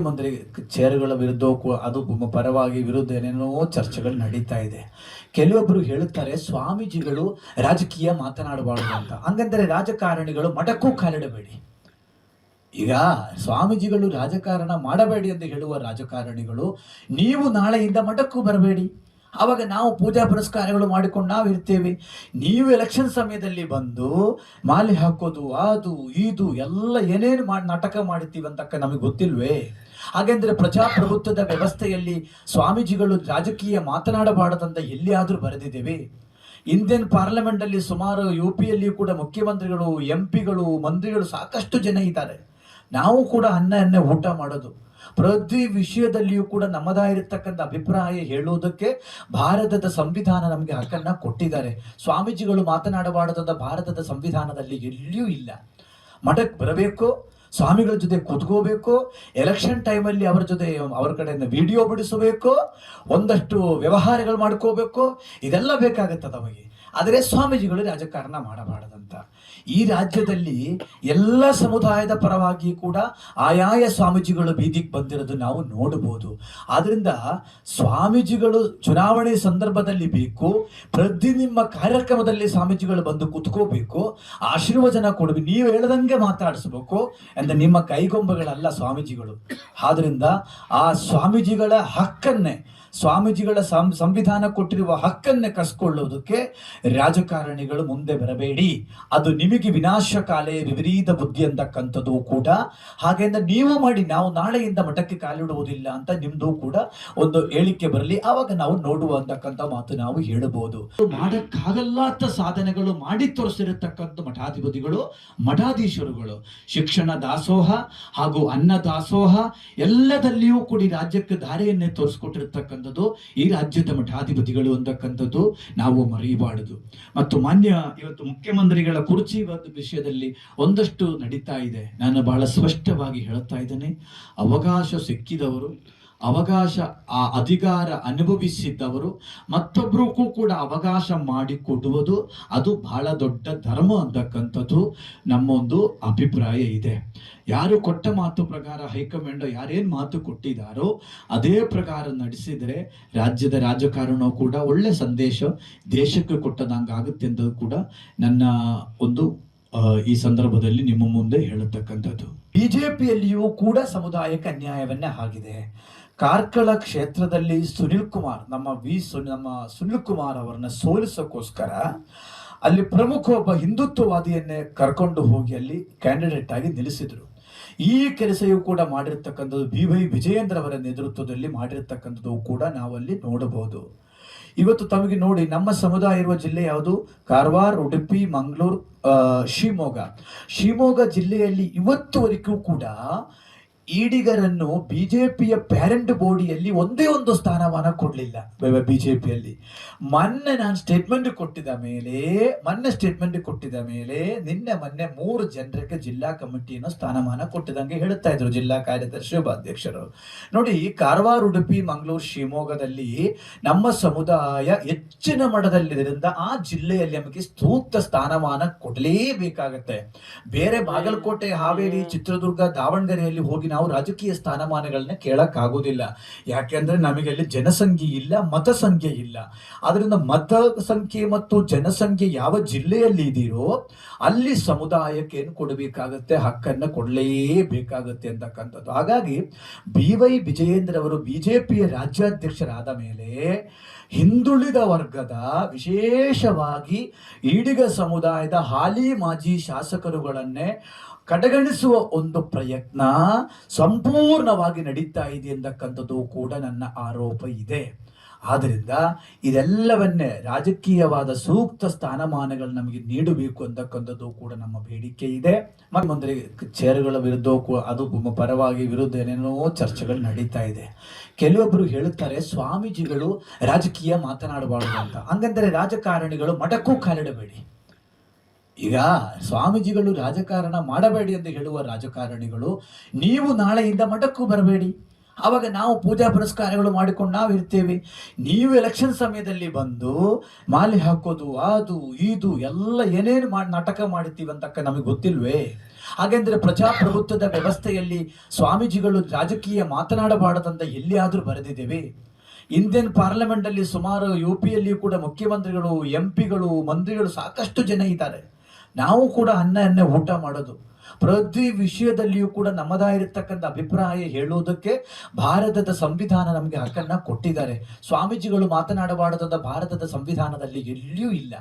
ಮುಖ್ಯಮಂತ್ರಿ ಚೇರ್ಗಳ ವಿರುದ್ಧ ಅದು ಪರವಾಗಿ ವಿರುದ್ಧ ಏನೇನೋ ಚರ್ಚೆಗಳು ನಡೀತಾ ಇದೆ. ಕೆಲವೊಬ್ಬರು ಹೇಳುತ್ತಾರೆ, ಸ್ವಾಮೀಜಿಗಳು ರಾಜಕೀಯ ಮಾತನಾಡಬಾರದು ಅಂತ. ಹಂಗಂದ್ರೆ ರಾಜಕಾರಣಿಗಳು ಮಠಕ್ಕೂ ಕಾಲಿಡಬೇಡಿ. ಈಗ ಸ್ವಾಮೀಜಿಗಳು ರಾಜಕಾರಣ ಮಾಡಬೇಡಿ ಎಂದು ಹೇಳುವ ರಾಜಕಾರಣಿಗಳು, ನೀವು ನಾಳೆಯಿಂದ ಮಠಕ್ಕೂ ಬರಬೇಡಿ. ಆವಾಗ ನಾವು ಪೂಜಾ ಪುರಸ್ಕಾರಗಳು ಮಾಡಿಕೊಂಡು ನಾವು ಇರ್ತೇವೆ. ನೀವು ಎಲೆಕ್ಷನ್ ಸಮಯದಲ್ಲಿ ಬಂದು ಮಾಲೆ ಹಾಕೋದು, ಅದು, ಇದು, ಎಲ್ಲ ಏನೇನು ಮಾಡಿ ನಾಟಕ ಮಾಡುತ್ತೀವಿ ಅಂತಕ್ಕ ನಮಗೆ ಗೊತ್ತಿಲ್ವೇ? ಹಾಗೆಂದ್ರೆ ಪ್ರಜಾಪ್ರಭುತ್ವದ ವ್ಯವಸ್ಥೆಯಲ್ಲಿ ಸ್ವಾಮೀಜಿಗಳು ರಾಜಕೀಯ ಮಾತನಾಡಬಾರದಂತ ಎಲ್ಲಿಯಾದರೂ ಬರೆದಿದ್ದೇವೆ. ಇಂಡಿಯನ್ ಪಾರ್ಲಿಮೆಂಟಲ್ಲಿ ಸುಮಾರು ಯು ಪಿಯಲ್ಲಿಯೂ ಕೂಡ ಮುಖ್ಯಮಂತ್ರಿಗಳು ಎಂ ಪಿಗಳು ಮಂತ್ರಿಗಳು ಸಾಕಷ್ಟು ಜನ ಇದ್ದಾರೆ. ನಾವು ಕೂಡ ಅನ್ನ ಅನ್ನ ಊಟ ಮಾಡೋದು. ಪ್ರತಿ ವಿಷಯದಲ್ಲಿಯೂ ಕೂಡ ನಮ್ಮದಾಗಿರ್ತಕ್ಕಂಥ ಅಭಿಪ್ರಾಯ ಹೇಳುವುದಕ್ಕೆ ಭಾರತದ ಸಂವಿಧಾನ ನಮಗೆ ಹಕ್ಕನ್ನ ಕೊಟ್ಟಿದ್ದಾರೆ. ಸ್ವಾಮೀಜಿಗಳು ಮಾತನಾಡಬಾರದಂತ ಭಾರತದ ಸಂವಿಧಾನದಲ್ಲಿ ಎಲ್ಲಿಯೂ ಇಲ್ಲ. ಮಠಕ್ಕೆ ಬರಬೇಕು? ಸ್ವಾಮಿಗಳ ಜೊತೆ ಕೂತ್ಕೋಬೇಕು ಎಲೆಕ್ಷನ್ ಟೈಮಲ್ಲಿ ಅವರ ಜೊತೆ ಅವರ ಕಡೆಯಿಂದ ವಿಡಿಯೋ ಬಿಡಿಸಬೇಕು, ಒಂದಷ್ಟು ವ್ಯವಹಾರಗಳು ಮಾಡ್ಕೋಬೇಕು, ಇದೆಲ್ಲ ಬೇಕಾಗುತ್ತೆ ನಮಗೆ ಆದರೆ ಸ್ವಾಮೀಜಿಗಳು ರಾಜಕಾರಣ ಮಾಡಬಾರದಂತ. ಈ ರಾಜ್ಯದಲ್ಲಿ ಎಲ್ಲ ಸಮುದಾಯದ ಪರವಾಗಿ ಕೂಡ ಆಯಾಯ ಸ್ವಾಮೀಜಿಗಳು ಬೀದಿಗೆ ಬಂದಿರೋದು ನಾವು ನೋಡಬಹುದು. ಆದ್ದರಿಂದ ಸ್ವಾಮೀಜಿಗಳು ಚುನಾವಣೆ ಸಂದರ್ಭದಲ್ಲಿ ಬೇಕು, ಪ್ರತಿ ನಿಮ್ಮ ಕಾರ್ಯಕ್ರಮದಲ್ಲಿ ಸ್ವಾಮೀಜಿಗಳು ಬಂದು ಕುತ್ಕೋಬೇಕು, ಆಶೀರ್ವಚನ ಕೊಡಬೇಕು, ನೀವು ಹೇಳದಂಗೆ ಮಾತಾಡಿಸ್ಬೇಕು ಅಂದ್ರೆ ನಿಮ್ಮ ಕೈಗೊಂಬೆಗಳಲ್ಲ ಸ್ವಾಮೀಜಿಗಳು. ಆದ್ರಿಂದ ಆ ಸ್ವಾಮೀಜಿಗಳ ಹಕ್ಕನ್ನೇ ಸ್ವಾಮೀಜಿಗಳ ಸಂವಿಧಾನ ಕೊಟ್ಟಿರುವ ಹಕ್ಕನ್ನೇ ಕಸ್ಕೊಳ್ಳೋದಕ್ಕೆ ರಾಜಕಾರಣಿಗಳು ಮುಂದೆ ಬರಬೇಡಿ. ಅದು ನಿಮಗೆ ವಿನಾಶಕಾಲೆ ವಿಪರೀತ ಬುದ್ಧಿ ಅಂತಕ್ಕಂಥದ್ದು ಕೂಡ. ಹಾಗೆಯಿಂದ ನೀವು ಮಾಡಿ ನಾವು ನಾಳೆಯಿಂದ ಮಠಕ್ಕೆ ಕಾಲಿಡುವುದಿಲ್ಲ ಅಂತ ನಿಮ್ದು ಕೂಡ ಒಂದು ಹೇಳಿಕೆ ಬರಲಿ. ಆವಾಗ ನಾವು ನೋಡುವ ಅಂತಕ್ಕಂಥ ಮಾತು ನಾವು ಹೇಳಬಹುದು. ಮಾಡಕ್ಕಾಗಲ್ಲ ಅಂತ ಸಾಧನೆಗಳು ಮಾಡಿ ತೋರಿಸಿರತಕ್ಕಂಥ ಮಠಾಧಿಪತಿಗಳು, ಮಠಾಧೀಶರುಗಳು. ಶಿಕ್ಷಣ ದಾಸೋಹ ಹಾಗೂ ಅನ್ನ ದಾಸೋಹ ಎಲ್ಲದಲ್ಲಿಯೂ ಕೂಡ ರಾಜ್ಯಕ್ಕೆ ದಾರಿಯನ್ನೇ ತೋರಿಸ್ಕೊಟ್ಟಿರ್ತಕ್ಕಂಥದ್ದು ಈ ರಾಜ್ಯದ ಮಠಾಧಿಪತಿಗಳು ಅಂತಕ್ಕಂಥದ್ದು ನಾವು ಮರೆಯಬಾರದು. ಮತ್ತು ಮಾನ್ಯ ಇವತ್ತು ಮುಖ್ಯಮಂತ್ರಿಗಳ ಕುರ್ಚಿ ವಿಷಯದಲ್ಲಿ ಒಂದಷ್ಟು ನಡೀತಾ ಇದೆ. ನಾನು ಬಹಳ ಸ್ಪಷ್ಟವಾಗಿ ಹೇಳುತ್ತಾ ಇದ್ದೇನೆ. ಅವಕಾಶ ಸಿಕ್ಕಿದವರು ಅವಕಾಶ, ಆ ಅಧಿಕಾರ ಅನುಭವಿಸಿದ್ದವರು ಮತ್ತೊಬ್ಬರಿಗೂ ಕೂಡ ಅವಕಾಶ ಮಾಡಿಕೊಡುವುದು ಅದು ಬಹಳ ದೊಡ್ಡ ಧರ್ಮ ಅಂತಕ್ಕಂಥದ್ದು ನಮ್ಮ ಒಂದು ಅಭಿಪ್ರಾಯ ಇದೆ. ಯಾರು ಕೊಟ್ಟ ಮಾತು ಪ್ರಕಾರ ಹೈಕಮಾಂಡ್ ಯಾರೇನ್ ಮಾತು ಕೊಟ್ಟಿದ್ದಾರೋ ಅದೇ ಪ್ರಕಾರ ನಡೆಸಿದರೆ ರಾಜ್ಯದ ರಾಜಕಾರಣ ಕೂಡ ಒಳ್ಳೆ ಸಂದೇಶ ದೇಶಕ್ಕೆ ಕೊಟ್ಟದಂಗಾಗುತ್ತೆ ಅಂತ ಕೂಡ ನನ್ನ ಒಂದು ಈ ಸಂದರ್ಭದಲ್ಲಿ ನಿಮ್ಮ ಮುಂದೆ ಹೇಳತಕ್ಕಂಥದ್ದು. ಬಿಜೆಪಿಯಲ್ಲಿಯೂ ಕೂಡ ಸಮುದಾಯಕ್ಕೆ ಅನ್ಯಾಯವನ್ನೇ ಆಗಿದೆ. ಕಾರ್ಕಳ ಕ್ಷೇತ್ರದಲ್ಲಿ ಸುನಿಲ್ ಕುಮಾರ್, ನಮ್ಮ ವಿ ಸು, ನಮ್ಮ ಸುನಿಲ್ ಕುಮಾರ್ ಅವರನ್ನ ಸೋಲಿಸೋಕ್ಕೋಸ್ಕರ ಅಲ್ಲಿ ಪ್ರಮುಖ ಒಬ್ಬ ಹಿಂದುತ್ವವಾದಿಯನ್ನೇ ಕರ್ಕೊಂಡು ಹೋಗಿ ಅಲ್ಲಿ ಕ್ಯಾಂಡಿಡೇಟ್ ಆಗಿ ನಿಲ್ಲಿಸಿದ್ರು. ಈ ಕೆಲಸವೂ ಕೂಡ ಮಾಡಿರ್ತಕ್ಕಂಥದ್ದು ಬಿ ವೈ ವಿಜಯೇಂದ್ರ ಅವರ ನೇತೃತ್ವದಲ್ಲಿ ಮಾಡಿರ್ತಕ್ಕಂಥದ್ದು ಕೂಡ ನಾವಲ್ಲಿ ನೋಡಬಹುದು. ಇವತ್ತು ತಮಗೆ ನೋಡಿ, ನಮ್ಮ ಸಮುದಾಯ ಇರುವ ಜಿಲ್ಲೆ ಯಾವುದು? ಕಾರವಾರ, ಉಡುಪಿ, ಮಂಗಳೂರು ಶಿವಮೊಗ್ಗ. ಶಿವಮೊಗ್ಗ ಜಿಲ್ಲೆಯಲ್ಲಿ ಇವತ್ತುವರೆಗೂ ಕೂಡ ಈಡಿಗರನ್ನು ಬಿಜೆಪಿಯ ಪ್ಯಾರೆಂಟ್ ಬೋಡಿಯಲ್ಲಿ ಒಂದೇ ಒಂದು ಸ್ಥಾನಮಾನ ಕೊಡಲಿಲ್ಲ. ಬಿಜೆಪಿಯಲ್ಲಿ ಮೊನ್ನೆ ನಾನು ಸ್ಟೇಟ್ಮೆಂಟ್ ಕೊಟ್ಟಿದ ಮೇಲೆ, ಮೊನ್ನೆ ಸ್ಟೇಟ್ಮೆಂಟ್ ಕೊಟ್ಟಿದ ಮೇಲೆ ನಿನ್ನೆ ಮೊನ್ನೆ ಮೂರು ಜನರಿಗೆ ಜಿಲ್ಲಾ ಕಮಿಟಿಯನ್ನು ಸ್ಥಾನಮಾನ ಕೊಟ್ಟಿದಂಗೆ ಹೇಳ್ತಾ ಇದ್ರು ಜಿಲ್ಲಾ ಕಾರ್ಯದರ್ಶಿ ಉಪಾಧ್ಯಕ್ಷರು ನೋಡಿ, ಕಾರವಾರ, ಉಡುಪಿ, ಮಂಗಳೂರು, ಶಿವಮೊಗ್ಗದಲ್ಲಿ ನಮ್ಮ ಸಮುದಾಯ ಹೆಚ್ಚಿನ ಮಟ್ಟದಲ್ಲಿದ್ದರಿಂದ ಆ ಜಿಲ್ಲೆಯಲ್ಲಿ ನಮಗೆ ಸೂಕ್ತ ಸ್ಥಾನಮಾನ ಕೊಡಲೇಬೇಕಾಗತ್ತೆ. ಬೇರೆ ಬಾಗಲಕೋಟೆ, ಹಾವೇರಿ, ಚಿತ್ರದುರ್ಗ, ದಾವಣಗೆರೆಯಲ್ಲಿ ಹೋಗಿ ರಾಜಕೀಯ ಸ್ಥಾನಮಾನಗಳನ್ನ ಕೇಳಕ್ ಆಗೋದಿಲ್ಲ ಯಾಕೆಂದ್ರೆ ನಮಗೆ ಅಲ್ಲಿ ಜನಸಂಖ್ಯೆ ಇಲ್ಲ ಮತ ಸಂಖ್ಯೆ ಇಲ್ಲ. ಆದ್ರಿಂದ ಮತ ಸಂಖ್ಯೆ ಮತ್ತು ಜನಸಂಖ್ಯೆ ಯಾವ ಜಿಲ್ಲೆಯಲ್ಲಿ ಇದೆಯೋ ಅಲ್ಲಿ ಸಮುದಾಯಕ್ಕೆ ಏನು ಕೊಡಬೇಕಾಗತ್ತೆ? ಹಕ್ಕನ್ನ ಕೊಡಲೇಬೇಕಾಗತ್ತೆ ಅಂತಕ್ಕಂಥದ್ದು. ಹಾಗಾಗಿ ಬಿ ವೈ ವಿಜಯೇಂದ್ರ ಅವರು ಬಿಜೆಪಿಯ ರಾಜ್ಯಾಧ್ಯಕ್ಷರಾದ ಮೇಲೆ ಹಿಂದುಳಿದ ವರ್ಗದ ವಿಶೇಷವಾಗಿ ಈಡಿಗ ಸಮುದಾಯದ ಹಾಲಿ ಮಾಜಿ ಶಾಸಕರುಗಳನ್ನೇ ಕಡೆಗಣಿಸುವ ಒಂದು ಪ್ರಯತ್ನ ಸಂಪೂರ್ಣವಾಗಿ ನಡೀತಾ ಇದೆ ಎಂದಕ್ಕಂಥದ್ದು ಕೂಡ ನನ್ನ ಆರೋಪ ಇದೆ. ಆದ್ರಿಂದ ಇದೆಲ್ಲವನ್ನೇ ರಾಜಕೀಯವಾದ ಸೂಕ್ತ ಸ್ಥಾನಮಾನಗಳು ನಮಗೆ ನೀಡಬೇಕು ಅಂತಕ್ಕಂಥದ್ದು ಕೂಡ ನಮ್ಮ ಬೇಡಿಕೆ ಇದೆ. ಮುಖ್ಯಮಂತ್ರಿ ಚೇರುಗಳ ವಿರುದ್ಧ ಕೂ- ಅದು ಪರವಾಗಿ ವಿರುದ್ಧ ಏನೇನೋ ಚರ್ಚೆಗಳು ನಡೀತಾ ಇದೆ. ಕೆಲವೊಬ್ಬರು ಹೇಳುತ್ತಾರೆ ಸ್ವಾಮೀಜಿಗಳು ರಾಜಕೀಯ ಮಾತನಾಡಬಾರದು ಅಂತ. ಹಂಗಂದರೆ ರಾಜಕಾರಣಿಗಳು ಮಠಕ್ಕೂ ಕಾಲಿಡಬೇಡಿ. ಈಗ ಸ್ವಾಮೀಜಿಗಳು ರಾಜಕಾರಣ ಮಾಡಬೇಡಿ ಎಂದು ಹೇಳುವ ರಾಜಕಾರಣಿಗಳು, ನೀವು ನಾಳೆಯಿಂದ ಮಠಕ್ಕೂ ಬರಬೇಡಿ. ಆವಾಗ ನಾವು ಪೂಜಾ ಪುರಸ್ಕಾರಗಳು ಮಾಡಿಕೊಂಡು ನಾವು ಇರ್ತೇವೆ. ನೀವು ಎಲೆಕ್ಷನ್ ಸಮಯದಲ್ಲಿ ಬಂದು ಮಾಲೆ ಹಾಕೋದು, ಅದು, ಇದು ಎಲ್ಲ ಏನೇನು ಮಾಡಿ ನಾಟಕ ಮಾಡ್ತೀವಿ ಅಂತಕ್ಕ ನಮಗೆ ಗೊತ್ತಿಲ್ವೇ? ಹಾಗೆಂದ್ರೆ ಪ್ರಜಾಪ್ರಭುತ್ವದ ವ್ಯವಸ್ಥೆಯಲ್ಲಿ ಸ್ವಾಮೀಜಿಗಳು ರಾಜಕೀಯ ಮಾತನಾಡಬಾರದಂತ ಎಲ್ಲಿಯಾದರೂ ಬರೆದಿದ್ದೇವೆ. ಇಂಡಿಯನ್ ಪಾರ್ಲಿಮೆಂಟಲ್ಲಿ ಸುಮಾರು ಯು ಪಿಯಲ್ಲಿಯೂ ಕೂಡ ಮುಖ್ಯಮಂತ್ರಿಗಳು, ಎಂ ಪಿಗಳು, ಮಂತ್ರಿಗಳು ಸಾಕಷ್ಟು ಜನ ಇದ್ದಾರೆ. ನಾವು ಕೂಡ ಅನ್ನ ಅನ್ನೇ ಊಟ ಮಾಡೋದು. ಪ್ರತಿ ವಿಷಯದಲ್ಲಿಯೂ ಕೂಡ ನಮ್ಮದಾಗಿರ್ತಕ್ಕಂಥ ಅಭಿಪ್ರಾಯ ಹೇಳುವುದಕ್ಕೆ ಭಾರತದ ಸಂವಿಧಾನ ನಮಗೆ ಹಕ್ಕನ್ನ ಕೊಟ್ಟಿದ್ದಾರೆ. ಸ್ವಾಮೀಜಿಗಳು ಮಾತನಾಡಬಾರದಂತ ಭಾರತದ ಸಂವಿಧಾನದಲ್ಲಿ ಎಲ್ಲಿಯೂ ಇಲ್ಲ.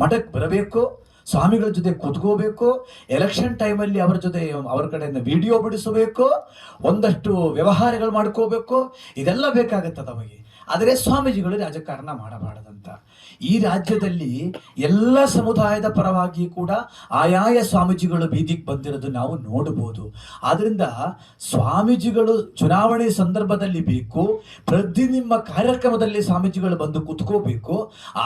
ಮಠಕ್ಕೆ ಬರಬೇಕು, ಸ್ವಾಮಿಗಳ ಜೊತೆ ಕೂತ್ಕೋಬೇಕು, ಎಲೆಕ್ಷನ್ ಟೈಮಲ್ಲಿ ಅವರ ಜೊತೆ ಅವರ ಕಡೆಯಿಂದ ವಿಡಿಯೋ ಬಿಡಿಸಬೇಕು, ಒಂದಷ್ಟು ವ್ಯವಹಾರಗಳು ಮಾಡ್ಕೋಬೇಕು, ಇದೆಲ್ಲ ಬೇಕಾಗುತ್ತೆ ನಮಗೆ ಆದರೆ ಸ್ವಾಮೀಜಿಗಳು ರಾಜಕಾರಣ ಮಾಡಬಾರದಂತ. ಈ ರಾಜ್ಯದಲ್ಲಿ ಎಲ್ಲ ಸಮುದಾಯದ ಪರವಾಗಿ ಕೂಡ ಆಯಾಯ ಸ್ವಾಮೀಜಿಗಳು ಬೀದಿಗೆ ಬಂದಿರೋದು ನಾವು ನೋಡಬಹುದು. ಆದ್ರಿಂದ ಸ್ವಾಮೀಜಿಗಳು ಚುನಾವಣೆ ಸಂದರ್ಭದಲ್ಲಿ ಬೇಕು, ಪ್ರತಿ ನಿಮ್ಮ ಕಾರ್ಯಕ್ರಮದಲ್ಲಿ ಸ್ವಾಮೀಜಿಗಳು ಬಂದು ಕುತ್ಕೋಬೇಕು,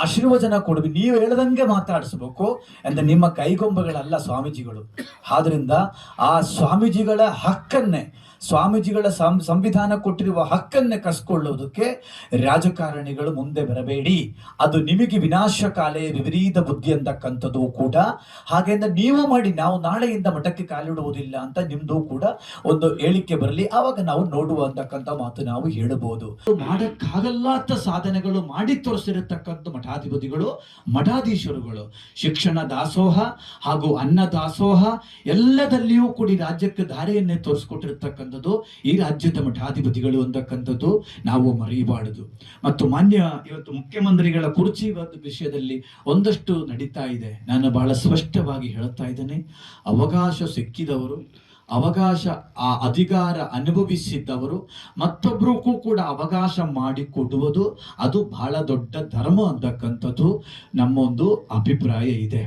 ಆಶೀರ್ವಚನ ಕೊಡಬೇಕು, ನೀವು ಹೇಳ್ದಂಗೆ ಮಾತಾಡಿಸ್ಬೇಕು ಅಂದ್ರೆ ನಿಮ್ಮ ಕೈಗೊಂಬೆಗಳಲ್ಲ ಸ್ವಾಮೀಜಿಗಳು. ಆದ್ರಿಂದ ಆ ಸ್ವಾಮೀಜಿಗಳ ಹಕ್ಕನ್ನೇ, ಸ್ವಾಮೀಜಿಗಳ ಸಂವಿಧಾನ ಕೊಟ್ಟಿರುವ ಹಕ್ಕನ್ನೇ ಕಸ್ಕೊಳ್ಳೋದಕ್ಕೆ ರಾಜಕಾರಣಿಗಳು ಮುಂದೆ ಬರಬೇಡಿ. ಅದು ನಿಮಗೆ ವಿನಾಶಕಾಲೆ ವಿಪರೀತ ಬುದ್ಧಿ ಅಂತಕ್ಕಂಥದ್ದು ಕೂಡ. ಹಾಗೆಂದ ನೀವು ಮಾಡಿ ನಾವು ನಾಳೆಯಿಂದ ಮಠಕ್ಕೆ ಕಾಲಿಡುವುದಿಲ್ಲ ಅಂತ ನಿಮ್ದು ಕೂಡ ಒಂದು ಹೇಳಿಕೆ ಬರಲಿ. ಆವಾಗ ನಾವು ನೋಡುವ ಅಂತಕ್ಕಂಥ ಮಾತು ನಾವು ಹೇಳಬಹುದು. ಮಾಡಕ್ಕಾಗಲ್ಲ ಅಂತ ಸಾಧನೆಗಳು ಮಾಡಿ ತೋರಿಸಿರತಕ್ಕಂಥ ಮಠಾಧಿಪತಿಗಳು, ಮಠಾಧೀಶರುಗಳು. ಶಿಕ್ಷಣ ದಾಸೋಹ ಹಾಗೂ ಅನ್ನ ದಾಸೋಹ ಎಲ್ಲದಲ್ಲಿಯೂ ಕೂಡ ರಾಜ್ಯಕ್ಕೆ ದಾರಿಯನ್ನೇ ತೋರಿಸ್ಕೊಟ್ಟಿರ್ತಕ್ಕಂಥದ್ದು ಈ ರಾಜ್ಯದ ಮಠಾಧಿಪತಿಗಳು ಅಂತಕ್ಕಂಥದ್ದು ನಾವು ಮರೆಯಬಾರದು. ಮತ್ತು ಮಾನ್ಯ ಇವತ್ತು ಮುಖ್ಯಮಂತ್ರಿಗಳ ಕುರ್ಚಿ ಒಂದು ವಿಷಯದಲ್ಲಿ ಒಂದಷ್ಟು ನಡೀತಾ ಇದೆ. ನಾನು ಬಹಳ ಸ್ಪಷ್ಟವಾಗಿ ಹೇಳುತ್ತಾ ಇದ್ದೇನೆ. ಅವಕಾಶ ಸಿಕ್ಕಿದವರು ಅವಕಾಶ, ಆ ಅಧಿಕಾರ ಅನುಭವಿಸಿದ್ದವರು ಮತ್ತೊಬ್ಬರಿಗೂ ಕೂಡ ಅವಕಾಶ ಮಾಡಿಕೊಡುವುದು ಅದು ಬಹಳ ದೊಡ್ಡ ಧರ್ಮ ಅಂತಕ್ಕಂಥದ್ದು ನಮ್ಮೊಂದು ಅಭಿಪ್ರಾಯ ಇದೆ.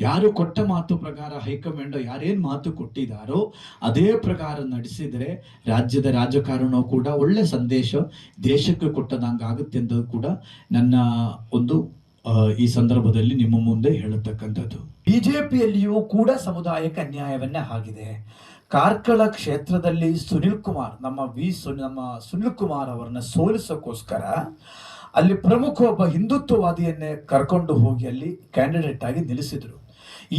ಯಾರು ಕೊಟ್ಟ ಮಾತು ಪ್ರಕಾರ ಹೈಕಮಾಂಡ್ ಯಾರೇನು ಮಾತು ಕೊಟ್ಟಿದ್ದಾರೋ ಅದೇ ಪ್ರಕಾರ ನಡೆಸಿದರೆ ರಾಜ್ಯದ ರಾಜಕಾರಣ ಕೂಡ ಒಳ್ಳೆ ಸಂದೇಶ ದೇಶಕ್ಕೆ ಕೊಟ್ಟದಂಗಾಗುತ್ತೆ ಅಂತ ಕೂಡ ನನ್ನ ಒಂದು ಈ ಸಂದರ್ಭದಲ್ಲಿ ನಿಮ್ಮ ಮುಂದೆ ಹೇಳತಕ್ಕಂಥದ್ದು. ಬಿಜೆಪಿಯಲ್ಲಿಯೂ ಕೂಡ ಸಮುದಾಯಕ್ಕೆ ಅನ್ಯಾಯವನ್ನೇ ಆಗಿದೆ. ಕಾರ್ಕಳ ಕ್ಷೇತ್ರದಲ್ಲಿ ಸುನಿಲ್ ಕುಮಾರ್, ನಮ್ಮ ವಿ ಸು, ನಮ್ಮ ಸುನಿಲ್ ಕುಮಾರ್ ಅವರನ್ನ ಸೋಲಿಸೋಕ್ಕೋಸ್ಕರ ಅಲ್ಲಿ ಪ್ರಮುಖ ಒಬ್ಬ ಹಿಂದುತ್ವವಾದಿಯನ್ನೇ ಕರ್ಕೊಂಡು ಹೋಗಿ ಅಲ್ಲಿ ಕ್ಯಾಂಡಿಡೇಟ್ ಆಗಿ ನಿಲ್ಲಿಸಿದರು.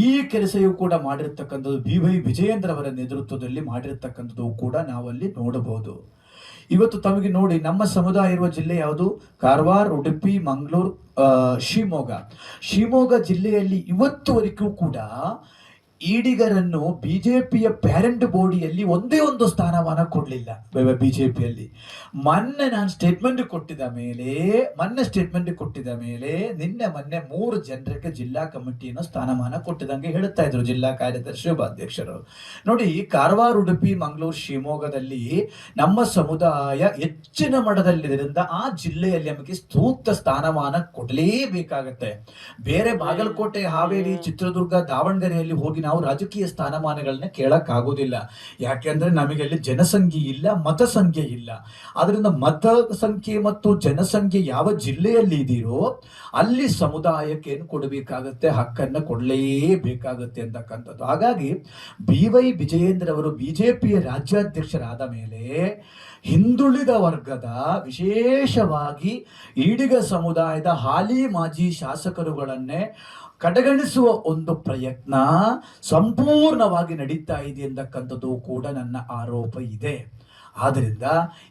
ಈ ಕೆಲಸವೂ ಕೂಡ ಮಾಡಿರ್ತಕ್ಕಂಥದ್ದು ಬಿ ವೈ ವಿಜಯೇಂದ್ರ ಅವರ ನೇತೃತ್ವದಲ್ಲಿ ಮಾಡಿರ್ತಕ್ಕಂಥದ್ದು ಕೂಡ ನಾವಲ್ಲಿ ನೋಡಬಹುದು. ಇವತ್ತು ತಮಗೆ ನೋಡಿ, ನಮ್ಮ ಸಮುದಾಯ ಇರುವ ಜಿಲ್ಲೆ ಯಾವುದು? ಕಾರವಾರ, ಉಡುಪಿ, ಮಂಗಳೂರು ಶಿವಮೊಗ್ಗ. ಶಿವಮೊಗ್ಗ ಜಿಲ್ಲೆಯಲ್ಲಿ ಇವತ್ತುವರೆಗೂ ಕೂಡ ಈಡಿಗರನ್ನು ಬಿಜೆಪಿಯ ಪ್ಯಾರೆಂಟ್ ಬೋಡಿಯಲ್ಲಿ ಒಂದೇ ಒಂದು ಸ್ಥಾನಮಾನ ಕೊಡಲಿಲ್ಲ. ಬಿಜೆಪಿಯಲ್ಲಿ. ಮೊನ್ನೆ ನಾನು ಸ್ಟೇಟ್ಮೆಂಟ್ ಕೊಟ್ಟಿದ ಮೇಲೆ, ಮೊನ್ನೆ ಸ್ಟೇಟ್ಮೆಂಟ್ ಕೊಟ್ಟಿದ ಮೇಲೆ ನಿನ್ನೆ ಮೊನ್ನೆ ಮೂರು ಜನರಿಗೆ ಜಿಲ್ಲಾ ಕಮಿಟಿಯನ್ನು ಸ್ಥಾನಮಾನ ಕೊಟ್ಟಿದಂಗೆ ಹೇಳುತ್ತಾ ಇದ್ರು ಜಿಲ್ಲಾ ಕಾರ್ಯದರ್ಶಿ ಉಪಾಧ್ಯಕ್ಷರು ನೋಡಿ, ಕಾರವಾರ, ಉಡುಪಿ, ಮಂಗಳೂರು, ಶಿವಮೊಗ್ಗದಲ್ಲಿ ನಮ್ಮ ಸಮುದಾಯ ಹೆಚ್ಚಿನ ಮಟ್ಟದಲ್ಲಿದ್ದರಿಂದ ಆ ಜಿಲ್ಲೆಯಲ್ಲಿ ನಮಗೆ ಸೂಕ್ತ ಸ್ಥಾನಮಾನ ಕೊಡಲೇಬೇಕಾಗತ್ತೆ. ಬೇರೆ ಬಾಗಲಕೋಟೆ, ಹಾವೇರಿ, ಚಿತ್ರದುರ್ಗ, ದಾವಣಗೆರೆಯಲ್ಲಿ ಹೋಗಿ ನಾವು ರಾಜಕೀಯ ಸ್ಥಾನಮಾನಗಳನ್ನ ಕೇಳಕ್ ಆಗೋದಿಲ್ಲ ಯಾಕೆಂದ್ರೆ ನಮಗೆ ಅಲ್ಲಿ ಜನಸಂಖ್ಯೆ ಇಲ್ಲ ಮತ ಸಂಖ್ಯೆ ಇಲ್ಲ. ಆದ್ರಿಂದ ಮತ ಸಂಖ್ಯೆ ಮತ್ತು ಜನಸಂಖ್ಯೆ ಯಾವ ಜಿಲ್ಲೆಯಲ್ಲಿ ಇದೆಯೋ ಅಲ್ಲಿ ಸಮುದಾಯಕ್ಕೆ ಏನು ಕೊಡಬೇಕಾಗತ್ತೆ, ಹಕ್ಕನ್ನ ಕೊಡಲೇಬೇಕಾಗತ್ತೆ ಅಂತಕ್ಕಂಥದ್ದು. ಹಾಗಾಗಿ ಬಿ ವೈ ವಿಜಯೇಂದ್ರ ಅವರು ಬಿಜೆಪಿಯ ರಾಜ್ಯಾಧ್ಯಕ್ಷರಾದ ಮೇಲೆ ಹಿಂದುಳಿದ ವರ್ಗದ ವಿಶೇಷವಾಗಿ ಈಡಿಗ ಸಮುದಾಯದ ಹಾಲಿ ಮಾಜಿ ಶಾಸಕರುಗಳನ್ನೇ ಕಡೆಗಣಿಸುವ ಒಂದು ಪ್ರಯತ್ನ ಸಂಪೂರ್ಣವಾಗಿ ನಡೀತಾ ಇದೆ ಎಂದಕ್ಕಂಥದ್ದು ಕೂಡ ನನ್ನ ಆರೋಪ ಇದೆ. ಆದ್ದರಿಂದ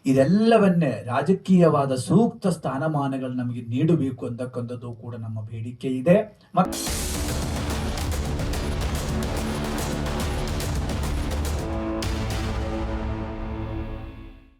ಇದೆಲ್ಲವನ್ನೇ ರಾಜಕೀಯವಾದ ಸೂಕ್ತ ಸ್ಥಾನಮಾನಗಳು ನಮಗೆ ನೀಡಬೇಕು ಅಂತಕ್ಕಂಥದ್ದು ಕೂಡ ನಮ್ಮ ಬೇಡಿಕೆ ಇದೆ. ಮತ್ತು